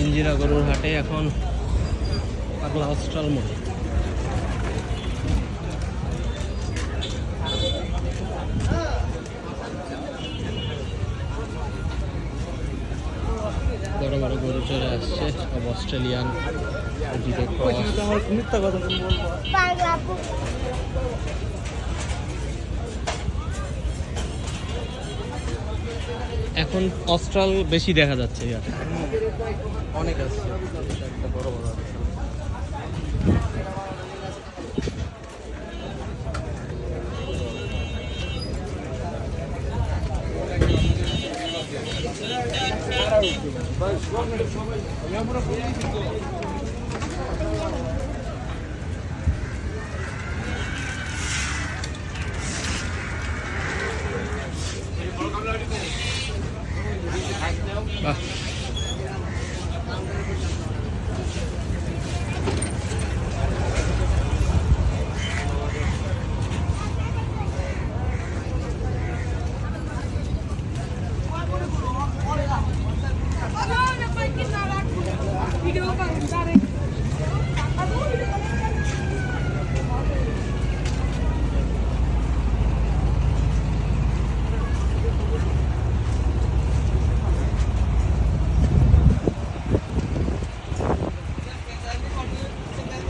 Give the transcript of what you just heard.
ইঞ্জিরা গরুর হাটে এখন পাগলা অস্ট্রাল মোড় বড় বড় গরু চলে আসছে সব অস্ট্রেলিয়ান। মিথ্যা কথা এখন অস্ট্রাল বেশি দেখা যাচ্ছে। অনেক আছে একটা বড় বড় আছে। বাহ